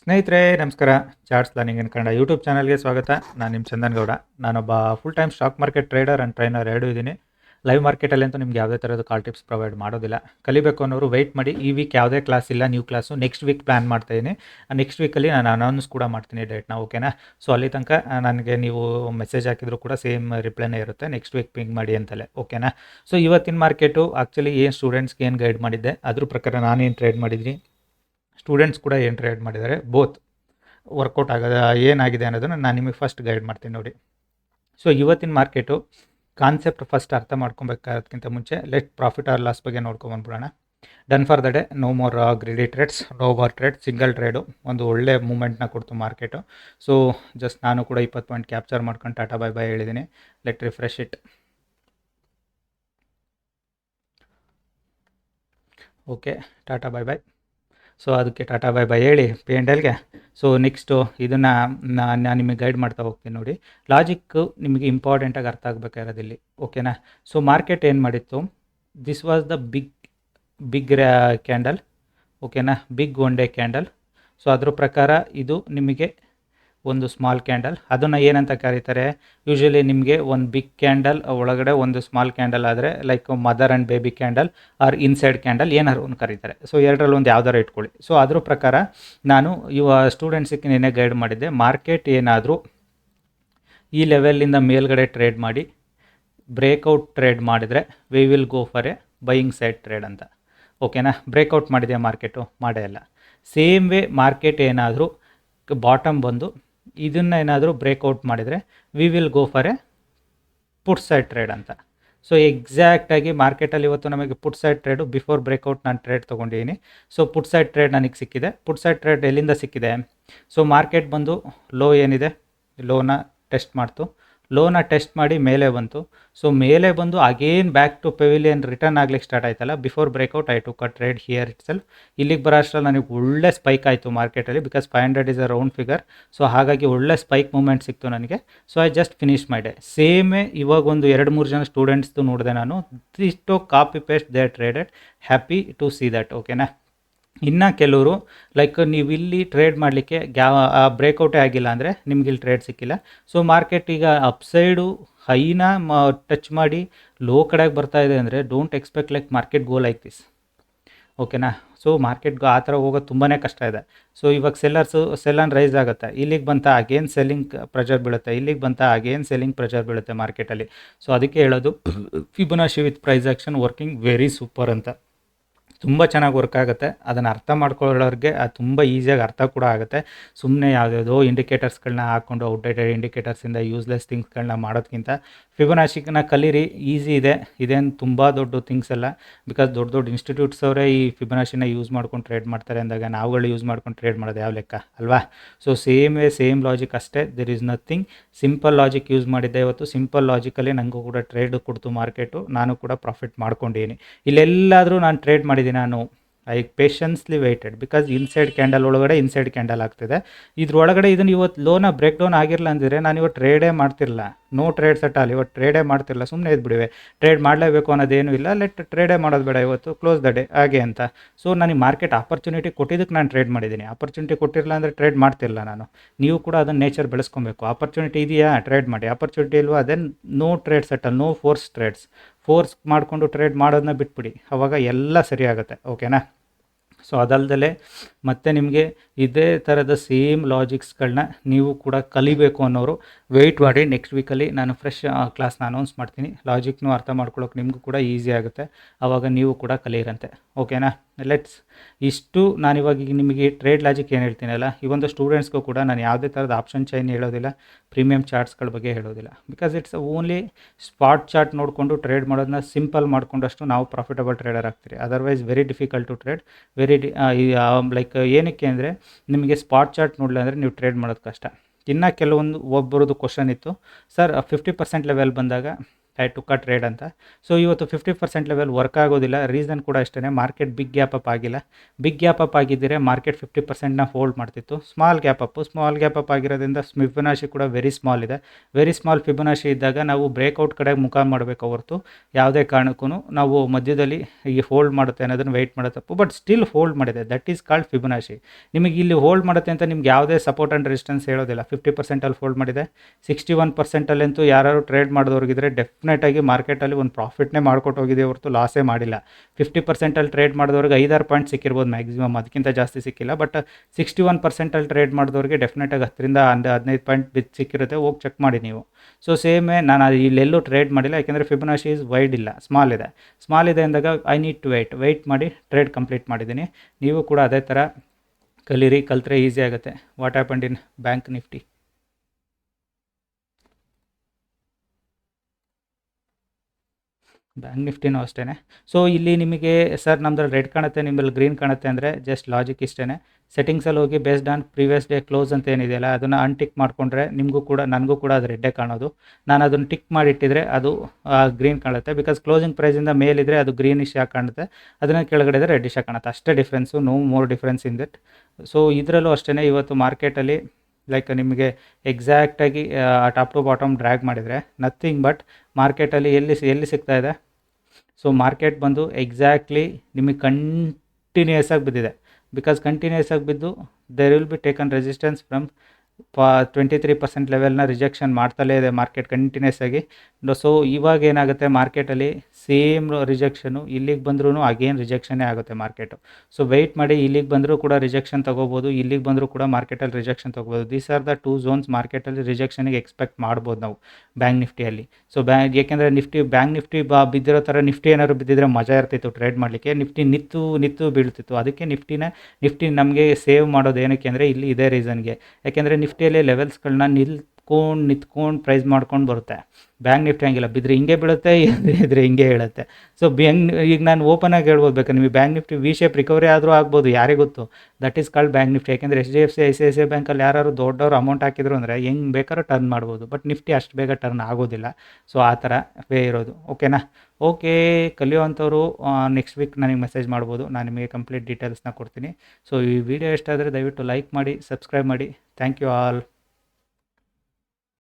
ಸ್ನೇಹಿತರೆ, ನಮಸ್ಕಾರ. Charts learning in Kannada YouTube ಚಾನಲ್ಗೆ ಸ್ವಾಗತ. ನಾನು ನಿಮ್ಮ ಚಂದನ್ ಗೌಡ. ನಾನೊಬ್ಬ full time stock market trader and trainer ಎರಡೂ ಇದ್ದೀನಿ ಲೈವ್ ಮಾರ್ಕೆಟಲ್ಲಿ ಅಂತೂ ನಿಮ್ಗೆ ಯಾವುದೇ ಥರದ ಕಾಲ್ ಟಿಪ್ಸ್ ಪ್ರೊವೈಡ್ ಮಾಡೋದಿಲ್ಲ. ಕಲಿಬೇಕು ಅನ್ನೋರು ವೆಯ್ಟ್ ಮಾಡಿ. ಈ ವೀಕ್ ಯಾವುದೇ ಕ್ಲಾಸ್ ಇಲ್ಲ new class next week plan ಮಾಡ್ತಾಯಿದ್ದೀನಿ ನೆಕ್ಸ್ಟ್ ವೀಕಲ್ಲಿ ನಾನು ಅನೌನ್ಸ್ ಕೂಡ ಮಾಡ್ತೀನಿ ಡೇಟ್ನ ಓಕೆನಾ ಸೊ ಅಲ್ಲಿ ತನಕ ನನಗೆ ನೀವು ಮೆಸೇಜ್ ಹಾಕಿದ್ರು ಕೂಡ ಸೇಮ್ ರಿಪ್ಲೈನೇ ಇರುತ್ತೆ. ನೆಕ್ಸ್ಟ್ ವೀಕ್ ಪಿಂಗ್ ಮಾಡಿ ಅಂತಲೇ ಓಕೆನಾ ಸೊ ಇವತ್ತಿನ ಮಾರ್ಕೆಟು ಆ್ಯಕ್ಚುಲಿ ಏನು ಸ್ಟೂಡೆಂಟ್ಸ್ಗೆ ಏನು ಗೈಡ್ ಮಾಡಿದ್ದೆ, ಅದ್ರ ಪ್ರಕಾರ ನಾನೇನು ಟ್ರೇಡ್ ಮಾಡಿದ್ದೀನಿ. ಸ್ಟೂಡೆಂಟ್ಸ್ ಕೂಡ ಏನು ಟ್ರೈಡ್ ಮಾಡಿದ್ದಾರೆ? ಬೋತ್ ವರ್ಕೌಟ್ ಆಗೋದು, ಏನಾಗಿದೆ ಅನ್ನೋದನ್ನು ನಾನು ನಿಮಗೆ ಫಸ್ಟ್ ಗೈಡ್ ಮಾಡ್ತೀನಿ ನೋಡಿ. ಸೊ ಇವತ್ತಿನ ಮಾರ್ಕೆಟು ಕಾನ್ಸೆಪ್ಟ್ ಫಸ್ಟ್ ಅರ್ಥ ಮಾಡ್ಕೊಬೇಕಾದಕ್ಕಿಂತ ಮುಂಚೆ ಲೆಟ್ ಪ್ರಾಫಿಟ್ ಆರ್ ಲಾಸ್ ಬಗ್ಗೆ ನೋಡ್ಕೊಂಬಂದ್ಬಿಡೋಣ done for the day no more greedy trades no more trade single trade ಒಂದು ಒಳ್ಳೆ ಮೂಮೆಂಟ್ನ ಕೊಡ್ತು ಮಾರ್ಕೆಟು ಸೊ ಜಸ್ಟ್ ನಾನು ಕೂಡ ಇಪ್ಪತ್ತು ಪಾಯಿಂಟ್ ಕ್ಯಾಪ್ಚರ್ ಮಾಡ್ಕೊಂಡು ಟಾಟಾ ಬೈ ಬೈ ಹೇಳಿದ್ದೀನಿ let refresh it okay ta ta bye bye so ಅದಕ್ಕೆ ಟಾಟಾ ಬೈ ಬೈ ಹೇಳಿ ಪಿ ಆ್ಯಂಡ್ ಎಲ್ಗೆ ಸೊ ನೆಕ್ಸ್ಟು ಇದನ್ನು ನಾನು ನಿಮಗೆ ಗೈಡ್ ಮಾಡ್ತಾ ಹೋಗ್ತೀನಿ ನೋಡಿ. ಲಾಜಿಕ್ಕು ನಿಮಗೆ ಇಂಪಾರ್ಟೆಂಟಾಗಿ ಅರ್ಥ ಆಗಬೇಕಾಗಿರೋದಿಲ್ಲಿ ಓಕೆನಾ ಸೊ ಮಾರ್ಕೆಟ್ ಏನು ಮಾಡಿತ್ತು? This was the big big candle ಓಕೆನಾ big one day candle so ಅದ್ರ ಪ್ರಕಾರ ಇದು ನಿಮಗೆ ಒಂದು ಸ್ಮಾಲ್ ಕ್ಯಾಂಡಲ್ ಅದನ್ನು ಏನಂತ ಕರೀತಾರೆ? ಯೂಶ್ವಲಿ ನಿಮಗೆ ಒಂದು ಬಿಗ್ ಕ್ಯಾಂಡಲ್ ಒಳಗಡೆ ಒಂದು ಸ್ಮಾಲ್ ಕ್ಯಾಂಡಲ್ ಆದರೆ like mother and baby candle or inside candle ಏನಾದ್ರು ಒಂದು ಕರೀತಾರೆ. ಸೊ ಎರಡರಲ್ಲಿ ಒಂದು ಯಾವ್ದಾರು ಇಟ್ಕೊಳ್ಳಿ. ಸೊ ಅದ್ರ ಪ್ರಕಾರ ನಾನು ಇವ ಸ್ಟೂಡೆಂಟ್ಸಿಗೆ ನೆನೆ ಗೈಡ್ ಮಾಡಿದ್ದೆ. ಮಾರ್ಕೆಟ್ ಏನಾದರೂ ಈ ಲೆವೆಲ್ಲಿಂದ ಮೇಲ್ಗಡೆ ಟ್ರೇಡ್ ಮಾಡಿ ಬ್ರೇಕೌಟ್ ಟ್ರೇಡ್ ಮಾಡಿದರೆ we will go for a buying side trade ಅಂತ. ಓಕೆನಾ ಬ್ರೇಕೌಟ್ ಮಾಡಿದೆ ಮಾರ್ಕೆಟು ಮಾಡೇ ಇಲ್ಲ ಸೇಮ್ ವೇ ಮಾರ್ಕೆಟ್ ಏನಾದರೂ ಬಾಟಮ್ ಬಂದು ಇದನ್ನು ಏನಾದರೂ ಬ್ರೇಕ್ಔಟ್ ಮಾಡಿದರೆ we will go for a put side trade ಅಂತ. ಸೊ ಎಕ್ಸಾಕ್ಟಾಗಿ ಮಾರ್ಕೆಟಲ್ಲಿ ಇವತ್ತು ನಮಗೆ put side trade before breakout ನಾನು ಟ್ರೇಡ್ ತೊಗೊಂಡಿದ್ದೀನಿ ಸೊ ಪುಟ್ ಸೈಡ್ ಟ್ರೇಡ್ ನನಗೆ ಸಿಕ್ಕಿದೆ. ಪುಟ್ ಸೈಡ್ ಟ್ರೇಡ್ ಎಲ್ಲಿಂದ ಸಿಕ್ಕಿದೆ? ಸೊ ಮಾರ್ಕೆಟ್ ಬಂದು ಲೋ ಏನಿದೆ? ಲೋನ ಟೆಸ್ಟ್ ಮಾಡ್ತು. ಲೋನ ಟೆಸ್ಟ್ ಮಾಡಿ ಮೇಲೆ ಬಂತು. ಸೊ ಮೇಲೆ ಬಂದು again back to pavilion return ಆಗ್ಲಿಕ್ಕೆ ಸ್ಟಾರ್ಟ್ ಆಯ್ತಲ್ಲ? Before I took trade here itself ಇಲ್ಲಿಗೆ ಬರೋ ಅಷ್ಟರಲ್ಲಿ ನನಗೆ ಒಳ್ಳೆ ಸ್ಪೈಕ್ ಆಯಿತು ಮಾರ್ಕೆಟಲ್ಲಿ because five hundred is a round figure so ಹಾಗಾಗಿ ಒಳ್ಳೆ ಸ್ಪೈಕ್ ಮೂಮೆಂಟ್ ಸಿಕ್ತು ನನಗೆ. ಸೊ ಐ ಜಸ್ಟ್ ಫಿನಿಶ್ ಮಾಡಿದೆ ಸೇಮೇ ಇವಾಗ ಒಂದು ಎರಡು ಮೂರು ಜನ ಸ್ಟೂಡೆಂಟ್ಸ್ದು ನೋಡಿದೆ ನಾನು. ಇಷ್ಟು copy paste they traded happy to see that ಓಕೆನಾ ಇನ್ನು ಕೆಲವರು ಲೈಕ್ ನೀವು ಇಲ್ಲಿ ಟ್ರೇಡ್ ಮಾಡಲಿಕ್ಕೆ ಗ್ಯಾ ಬ್ರೇಕೌಟೇ ಆಗಿಲ್ಲ ಅಂದರೆ ನಿಮ್ಗೆ ಇಲ್ಲಿ ಟ್ರೇಡ್ ಸಿಕ್ಕಿಲ್ಲ. ಸೊ ಮಾರ್ಕೆಟ್ ಈಗ ಅಪ್ಸೈಡು ಹೈನ ಮ ಟಚ್ ಮಾಡಿ ಲೋ ಕಡೆಗೆ ಬರ್ತಾ ಇದೆ ಅಂದರೆ don't expect like market go like this ಓಕೆನಾ ಸೊ ಮಾರ್ಕೆಟ್ಗೆ ಆ ಥರ ಹೋಗೋದು ತುಂಬಾ ಕಷ್ಟ ಇದೆ. ಸೊ ಇವಾಗ ಸೆಲ್ಲರ್ಸು ಸೆಲ್ಲನ್ ರೈಸ್ ಆಗುತ್ತೆ. ಇಲ್ಲಿಗೆ ಬಂತ ಅಗೇನ್ ಸೆಲ್ಲಿಂಗ್ ಪ್ರೆಷರ್ ಬೀಳುತ್ತೆ. ಇಲ್ಲಿಗೆ ಬಂತ ಅಗೇನ್ ಸೆಲ್ಲಿಂಗ್ ಪ್ರೆಷರ್ ಬೀಳುತ್ತೆ ಮಾರ್ಕೆಟಲ್ಲಿ ಸೊ ಅದಕ್ಕೆ ಹೇಳೋದು Fibonacci with price action working very super ಅಂತ. ತುಂಬ ಚೆನ್ನಾಗಿ ವರ್ಕ್ ಆಗುತ್ತೆ. ಅದನ್ನು ಅರ್ಥ ಮಾಡ್ಕೊಳ್ಳೋರಿಗೆ ಅದು ತುಂಬ ಈಸಿಯಾಗಿ ಅರ್ಥ ಕೂಡ ಆಗುತ್ತೆ. ಸುಮ್ಮನೆ ಯಾವುದ್ಯಾವುದೋ ಇಂಡಿಕೇಟರ್ಸ್ಗಳನ್ನ ಹಾಕ್ಕೊಂಡು ಔಟ್ಡೇಟೆಡ್ ಇಂಡಿಕೇಟರ್ಸಿಂದ ಯೂಸ್ಲೆಸ್ ಥಿಂಗ್ಸ್ಗಳನ್ನ ಮಾಡೋದಕ್ಕಿಂತ ಫಿಬೊನಾಶಿಕನ್ನ ಕಲೀರಿ ಈಸಿ ಇದೆ. ಇದೇನು ತುಂಬ ದೊಡ್ಡ ಥಿಂಗ್ಸ್ ಅಲ್ಲ. ಬಿಕಾಸ್ ದೊಡ್ಡ ದೊಡ್ಡ ಇನ್ಸ್ಟಿಟ್ಯೂಟ್ಸ್ ಅವರೇ ಈ ಫಿಬೊನಾಶಿನ ಯೂಸ್ ಮಾಡ್ಕೊಂಡು ಟ್ರೇಡ್ ಮಾಡ್ತಾರೆ ಅಂದಾಗ ನಾವುಗಳು ಯೂಸ್ ಮಾಡ್ಕೊಂಡು ಟ್ರೇಡ್ ಮಾಡೋದು ಯಾವ ಲೆಕ್ಕ, ಅಲ್ವಾ? So same way same logic ಅಷ್ಟೇ. There is nothing simple logic use ಮಾಡಿದ್ದೆ ಇವತ್ತು. ಸಿಂಪಲ್ ಲಾಜಿಕಲ್ಲಿ ನನಗೂ ಕೂಡ ಟ್ರೇಡ್ ಕೊಡ್ತು ಮಾರ್ಕೆಟು ನಾನು ಕೂಡ ಪ್ರಾಫಿಟ್ ಮಾಡ್ಕೊಂಡಿದ್ದೀನಿ. ಇಲ್ಲೆಲ್ಲಾದರೂ ನಾನು ಟ್ರೇಡ್ ಮಾಡಿದ್ದೀನಿ. ನಾನು I patiently waited because inside candle ಒಳಗಡೆ ಇನ್ಸೈಡ್ ಕ್ಯಾಂಡಲ್ ಆಗ್ತಿದೆ. ಇದ್ರೊಳಗಡೆ ಇದನ್ನು ಇವತ್ತು ಲೋನ ಬ್ರೇಕ್ ಡೌನ್ ಆಗಿರಲ್ಲ ಅಂದಿದ್ರೆ ನಾನು ಇವತ್ತು ಟ್ರೇಡೇ ಮಾಡ್ತಿರಲ್ಲ ನೋ ಟ್ರೇಡ್ ಸೆಟ್ ಅಲ್ಲಿ ಇವತ್ತು ಟ್ರೇಡೇ ಮಾಡ್ತಿರಲ್ಲ ಸುಮ್ಮನೆ ಇದ್ಬಿಡಿವೆ. ಟ್ರೇಡ್ ಮಾಡಲೇಬೇಕು ಅನ್ನೋದೇನು ಇಲ್ಲ ಲೆಟ್ ಟ್ರೇಡೇ ಮಾಡೋದು ಬೇಡ ಇವತ್ತು ಕ್ಲೋಸ್ ದ ಡೇ ಹಾಗೆ ಅಂತ. ಸೊ ನನಗೆ ಮಾರ್ಕೆಟ್ ಆಪರ್ಚುನಿಟಿ ಕೊಟ್ಟಿದ್ದಕ್ಕೆ ನಾನು ಟ್ರೇಡ್ ಮಾಡಿದ್ದೀನಿ. ಆಪರ್ಚುನಿಟಿ ಕೊಟ್ಟಿರಲ್ಲ ಅಂದರೆ ಟ್ರೇಡ್ ಮಾಡ್ತಿರಲ್ಲ ನಾನು. ನೀವು ಕೂಡ ಅದನ್ನು ನೇಚರ್ ಬೆಳೆಸ್ಕೊಬೇಕು. ಆಪರ್ಚುನಿಟಿ ಇದೆಯಾ? ಟ್ರೇಡ್ ಮಾಡಿ. ಆಪರ್ಚುನಿಟಿ ಇಲ್ವಾ? Then no trade settle no force trades force ಮಾಡಿಕೊಂಡು ಟ್ರೇಡ್ ಮಾಡೋದನ್ನ ಬಿಟ್ಬಿಡಿ. ಅವಾಗ ಎಲ್ಲ ಸರಿಯಾಗುತ್ತೆ ಓಕೆನಾ ಸೊ ಅದಲ್ದಲೆ ಮತ್ತೆ ನಿಮಗೆ ಇದೇ ಥರದ ಸೇಮ್ ಲಾಜಿಕ್ಸ್ಗಳನ್ನ ನೀವು ಕೂಡ ಕಲಿಬೇಕು ಅನ್ನೋರು ವೆಯ್ಟ್ ಮಾಡಿ. ನೆಕ್ಸ್ಟ್ ವೀಕಲ್ಲಿ ನಾನು ಫ್ರೆಶ್ ಕ್ಲಾಸ್ನ ಅನೌನ್ಸ್ ಮಾಡ್ತೀನಿ. ಲಾಜಿಕ್ನೂ ಅರ್ಥ ಮಾಡ್ಕೊಳ್ಳೋಕೆ ನಿಮಗೂ ಕೂಡ ಈಸಿ ಆಗುತ್ತೆ. ಆವಾಗ ನೀವು ಕೂಡ ಕಲಿಯಿರಂತೆ. ಓಕೆನಾ ಲೆಟ್ಸ್ ಇಷ್ಟು ನಾನಿವಾಗ ನಿಮಗೆ ಟ್ರೇಡ್ ಲಾಜಿಕ್ ಏನು ಹೇಳ್ತೀನಲ್ಲ ಈ ಒಂದು ಸ್ಟೂಡೆಂಟ್ಸ್ಗೂ ಕೂಡ ನಾನು ಯಾವುದೇ ಥರದ ಆಪ್ಷನ್ ಚೈನ್ ಹೇಳೋದಿಲ್ಲ. ಪ್ರೀಮಿಯಂ ಚಾರ್ಟ್ಸ್ಗಳ ಬಗ್ಗೆ ಹೇಳೋದಿಲ್ಲ. Because it's only spot chart ನೋಡಿಕೊಂಡು ಟ್ರೇಡ್ ಮಾಡೋದನ್ನ ಸಿಂಪಲ್ ಮಾಡಿಕೊಂಡಷ್ಟು ನಾವು profitable trader ಆಗ್ತೀರಿ. Otherwise very difficult to trade very D like ಏನಕ್ಕೆ ಅಂದರೆ ನಿಮಗೆ ಸ್ಪಾಟ್ ಚಾರ್ಟ್ ನೋಡಲಿಲ್ಲ ಅಂದರೆ ನೀವು ಟ್ರೇಡ್ ಮಾಡೋದು ಕಷ್ಟ. ಇನ್ನು ಕೆಲವೊಂದು ಒಬ್ಬರದ್ದು ಕ್ವಶನ್ ಇತ್ತು. ಸರ್ ಫಿಫ್ಟಿ ಪರ್ಸೆಂಟ್ ಲೆವೆಲ್ ಬಂದಾಗ ಐ ಟು ಕಟ್ ರೇಡ್ ಅಂತ. ಸೊ ಇವತ್ತು ಫಿಫ್ಟಿ ಪರ್ಸೆಂಟ್ ಲೆವೆಲ್ ವರ್ಕ್ ಆಗೋದಿಲ್ಲ. ರೀಸನ್ ಕೂಡ ಅಷ್ಟೇ ಮಾರ್ಕೆಟ್ ಬಿಗ್ ಗ್ಯಾಪ್ ಅಪ್ ಆಗಿಲ್ಲ. ಬಿಗ್ ಗ್ಯಾಪ್ ಅಪ್ ಆಗಿದ್ದರೆ ಮಾರ್ಕೆಟ್ ಫಿಫ್ಟಿ ಪರ್ಸೆಂಟ್ನ ಹೋಲ್ಡ್ ಮಾಡ್ತಿತ್ತು. Small gap up small gap up ಆಗಿರೋದ್ರಿಂದ ಫಿಬೊನಾಶಿ ಕೂಡ ವೆರಿ ಸ್ಮಾಲ್ ಇದೆ. ವೆರಿ ಸ್ಮಾಲ್ ಫಿಬೊನಾಶಿ ಇದ್ದಾಗ ನಾವು ಬ್ರೇಕ್ಔಟ್ ಕಡೆ ಮುಖ ಮಾಡಬೇಕು ಹೊರತು ಯಾವುದೇ ಕಾರಣಕ್ಕೂ ನಾವು ಮಧ್ಯದಲ್ಲಿ ಈ ಹೋಲ್ಡ್ ಮಾಡುತ್ತೆ ಅನ್ನೋದನ್ನು ವೆಯ್ಟ್ ಮಾಡೋ ತಪ್ಪು. ಬಟ್ ಸ್ಟಿಲ್ ಹೋಲ್ಡ್ ಮಾಡಿದೆ. ದಟ್ ಈಸ್ ಕಾಲ್ಡ್ ಫಿಬೊನಾಶಿ ನಿಮಗೆ ಇಲ್ಲಿ ಹೋಲ್ಡ್ ಮಾಡುತ್ತೆ ಅಂತ ನಿಮ್ಗೆ ಯಾವುದೇ ಸಪೋರ್ಟ್ ಆ್ಯಂಡ್ ರೆಸಿಸ್ಟೆನ್ಸ್ ಹೇಳೋದಿಲ್ಲ. ಫಿಫ್ಟಿ ಪರ್ಸೆಂಟಲ್ಲಿ ಹೋಲ್ಡ್ ಮಾಡಿದೆ. ಸಿಕ್ಸ್ಟಿ ಒನ್ ಪರ್ಸೆಂಟಲ್ಲಂತೂ ಯಾರು ಟ್ರೇಡ್ ಮಾಡಿದವ್ರಿಗಿದ್ರೆ ಡೆಫಿನೆಟಾಗಿ ಮಾರ್ಕೆಟಲ್ಲಿ ಒಂದು ಪ್ರಾಫಿಟ್ನೇ ಮಾಡ್ಕೊಟ್ಟು ಹೋಗಿದೆ ಹೊರತು ಲಾಸೇ ಮಾಡಿಲ್ಲ. ಫಿಫ್ಟಿ ಪರ್ಸೆಂಟಲ್ಲಿ ಟ್ರೇಡ್ ಮಾಡಿದವ್ರಿಗೆ ಐದಾರು ಪಾಯಿಂಟ್ ಸಿಕ್ಕಿರ್ಬೋದು ಮ್ಯಾಕ್ಸಿಮಮ್, ಅದಕ್ಕಿಂತ ಜಾಸ್ತಿ ಸಿಕ್ಕಿಲ್ಲ. ಬಟ್ ಸಿಕ್ಸ್ಟಿ ಒನ್ ಪರ್ಸೆಂಟಲ್ಲಿ ಟ್ರೇಡ್ ಮಾಡಿದವ್ರಿಗೆ ಡೆಫಿನೆಟಾಗಿ ಹತ್ತರಿಂದ ಒಂದು ಹದಿನೈದು ಪಾಯಿಂಟ್ ಬಿದ್ದು ಸಿಕ್ಕಿರುತ್ತೆ. ಹೋಗಿ ಚೆಕ್ ಮಾಡಿ ನೀವು. ಸೊ, ಸೇಮೇ ನಾನು ಇಲ್ಲೆಲ್ಲೂ ಟ್ರೇಡ್ ಮಾಡಿಲ್ಲ. ಯಾಕೆಂದರೆ ಫಿಬನಾಶಿ ಈಸ್ ವೈಡ್ ಇಲ್ಲ. ಸ್ಮಾಲ್ ಇದೆ. ಸ್ಮಾಲ್ ಇದೆ ಅಂದಾಗ I need to wait wait ಮಾಡಿ ಟ್ರೇಡ್ ಕಂಪ್ಲೀಟ್ ಮಾಡಿದ್ದೀನಿ. ನೀವು ಕೂಡ ಅದೇ ಥರ ಕಲೀರಿ. ಕಲ್ತ್ರೆ ಈಸಿ ಆಗುತ್ತೆ. What happened in Bank Nifty? Bank ನಿಫ್ಟಿನೂ ಅಷ್ಟೇ ಸೊ ಇಲ್ಲಿ ನಿಮಗೆ, ಸರ್, ನಮ್ದ್ರಲ್ಲಿ ರೆಡ್ ಕಾಣುತ್ತೆ ನಿಮ್ಮಲ್ಲಿ ಗ್ರೀನ್ ಕಾಣುತ್ತೆ ಅಂದರೆ ಜಸ್ಟ್ ಲಾಜಿಕ್ ಇಷ್ಟೇ ಸೆಟ್ಟಿಂಗ್ಸಲ್ಲಿ ಹೋಗಿ based on previous day close ಅಂತ ಏನಿದೆಯಲ್ಲ, ಅದನ್ನು ಅನ್ಟಿಕ್ ಮಾಡಿಕೊಂಡ್ರೆ ನಿಮಗೂ ಕೂಡ, ನನಗೂ ಕೂಡ ಅದು ರೆಡ್ಡೇ ಕಾಣೋದು. ನಾನು ಅದನ್ನು ಟಿಕ್ ಮಾಡಿಟ್ಟಿದ್ರೆ ಅದು ಗ್ರೀನ್ ಕಾಣುತ್ತೆ. ಬಿಕಾಸ್ ಕ್ಲೋಸಿಂಗ್ ಪ್ರೈಸಿಂದ ಮೇಲಿದ್ರೆ ಅದು ಗ್ರೀನಿಶ್ ಆಗಿ ಕಾಣುತ್ತೆ, ಅದನ್ನು ಕೆಳಗಡೆ ಇದ್ರೆ ರೆಡ್ಡಿಶ್ ಆಗಿ ಕಾಣುತ್ತೆ. ಅಷ್ಟೇ difference no more difference in that so ಇದರಲ್ಲೂ ಅಷ್ಟೇ ಇವತ್ತು ಮಾರ್ಕೆಟಲ್ಲಿ ಲೈಕ್ ನಿಮಗೆ ಎಕ್ಸಾಕ್ಟಾಗಿ ಟಾಪ್ ಟು ಬಾಟಮ್ ಡ್ರ್ಯಾಗ್ ಮಾಡಿದರೆ ನಥಿಂಗ್ ಬಟ್ ಮಾರ್ಕೆಟಲ್ಲಿ ಎಲ್ಲಿ ಎಲ್ಲಿ ಸಿಗ್ತಾ ಇದೆ? ಸೊ ಮಾರ್ಕೆಟ್ ಬಂದು ಎಕ್ಸಾಕ್ಟ್ಲಿ ನಿಮಗೆ ಕಂಟಿನ್ಯೂಯಸ್ ಆಗಿ ಬಿದ್ದಿದೆ. ಬಿಕಾಸ್ ಕಂಟಿನ್ಯೂಯಸ್ ಆಗಿ ಬಿದ್ದು there will be taken resistance from ಪ ಟ್ವೆಂಟಿ ತ್ರೀ ಪರ್ಸೆಂಟ್ ಲೆವೆಲ್ನ ರಿಜೆಕ್ಷನ್ ಮಾಡ್ತಲೇ ಇದೆ ಮಾರ್ಕೆಟ್ ಕಂಟಿನ್ಯೂಸ್ ಆಗಿ. ಸೊ ಇವಾಗ ಏನಾಗುತ್ತೆ ಮಾರ್ಕೆಟಲ್ಲಿ ಸೇಮ್ ರಿಜೆಕ್ಷನು ಇಲ್ಲಿಗೆ ಬಂದರೂ ಅಗೇನ್ ರಿಜೆಕ್ಷನ್ನೇ ಆಗುತ್ತೆ ಮಾರ್ಕೆಟು ಸೊ ವೆಯ್ಟ್ ಮಾಡಿ ಇಲ್ಲಿಗೆ ಬಂದರೂ ಕೂಡ ರಿಜೆಕ್ಷನ್ ತೊಗೋಬೋದು, ಇಲ್ಲಿಗೆ ಬಂದರೂ ಕೂಡ ಮಾರ್ಕೆಟಲ್ಲಿ ರಿಜೆಕ್ಷನ್ ತೊಗೋಬೋದು. These are the two zones ಮಾರ್ಕೆಟಲ್ಲಿ ರಿಜೆಕ್ಷನಿಗೆ ಎಕ್ಸ್ಪೆಕ್ಟ್ ಮಾಡ್ಬೋದು ನಾವು ಬ್ಯಾಂಕ್ ನಿಫ್ಟಿಯಲ್ಲಿ ಸೊ ಬ್ಯಾಂಕ್ ಏಕೆಂದರೆ ನಿಫ್ಟಿ ಬ್ಯಾಂಕ್ ನಿಫ್ಟಿ ಬಾ, ಬಿದ್ದಿರೋ ಥರ ನಿಫ್ಟಿ ಏನಾದ್ರು ಬಿದ್ದಿದ್ರೆ ಮಜಾ ಇರ್ತಿತ್ತು ಟ್ರೇಡ್ ಮಾಡಲಿಕ್ಕೆ. ನಿಫ್ಟಿ ನಿತ್ತು ನಿತ್ತು ಬೀಳ್ತಿತ್ತು. ಅದಕ್ಕೆ ನಿಫ್ಟಿನ ನಿಫ್ಟಿ ನಮಗೆ ಸೇವ್ ಮಾಡೋದು ಏನಕ್ಕೆ ಅಂದರೆ ಇಲ್ಲಿ ಇದೇ ರೀಸನ್ಗೆ ಯಾಕೆಂದರೆ ನಿಫ್ಟಿಯಲ್ಲಿ ಲೆವೆಲ್ಸ್ಗಳನ್ನ ನಿಲ್ತ್ಕೊಂಡು ನಿಂತ್ಕೊಂಡು ಪ್ರೈಸ್ ಮಾಡ್ಕೊಂಡು ಬರುತ್ತೆ. ಬ್ಯಾಂಕ್ ನಿಫ್ಟಿ ಹಂಗಿಲ್ಲ. ಬಿದ್ದರೆ ಹಿಂಗೆ ಬೀಳುತ್ತೆ ಇದ್ರೆ ಹಿಂಗೆ ಹೇಳುತ್ತೆ. ಸೊ ಬ್ಯಾಂಕ್ ಈಗ ನಾನು ಓಪನ್ ಆಗಿ ಹೇಳ್ಬೋದು ಬೇಕಾ? ನಿಮಗೆ Bank Nifty V shape recovery ಆದರೂ ಆಗ್ಬೋದು, ಯಾರಿಗೆ ಗೊತ್ತು? That is called Bank Nifty ಯಾಕೆಂದರೆ H D F C I C I C I ಬ್ಯಾಂಕಲ್ಲಿ ಯಾರು ದೊಡ್ಡವ್ರು ಅಮೌಂಟ್ ಹಾಕಿದ್ರು ಅಂದರೆ ಹೆಂಗೆ ಬೇಕಾದ್ರೂ ಟರ್ನ್ ಮಾಡ್ಬೋದು. ಬಟ್ ನಿಫ್ಟಿ ಅಷ್ಟು ಬೇಗ ಟರ್ನ್ ಆಗೋದಿಲ್ಲ. ಸೊ ಆ ಥರ ವೇ ಇರೋದು. ಓಕೆನಾ ಓಕೆ ಕಲಿಯುವಂಥವ್ರು ನೆಕ್ಸ್ಟ್ ವೀಕ್ ನನಗೆ ಮೆಸೇಜ್ ಮಾಡ್ಬೋದು. ನಾನು ನಿಮಗೆ ಕಂಪ್ಲೀಟ್ ಡೀಟೇಲ್ಸ್ನ ಕೊಡ್ತೀನಿ. ಸೊ ಈ ವಿಡಿಯೋ ಇಷ್ಟ ಆದರೆ ದಯವಿಟ್ಟು ಲೈಕ್ ಮಾಡಿ ಸಬ್ಸ್ಕ್ರೈಬ್ ಮಾಡಿ. Thank you all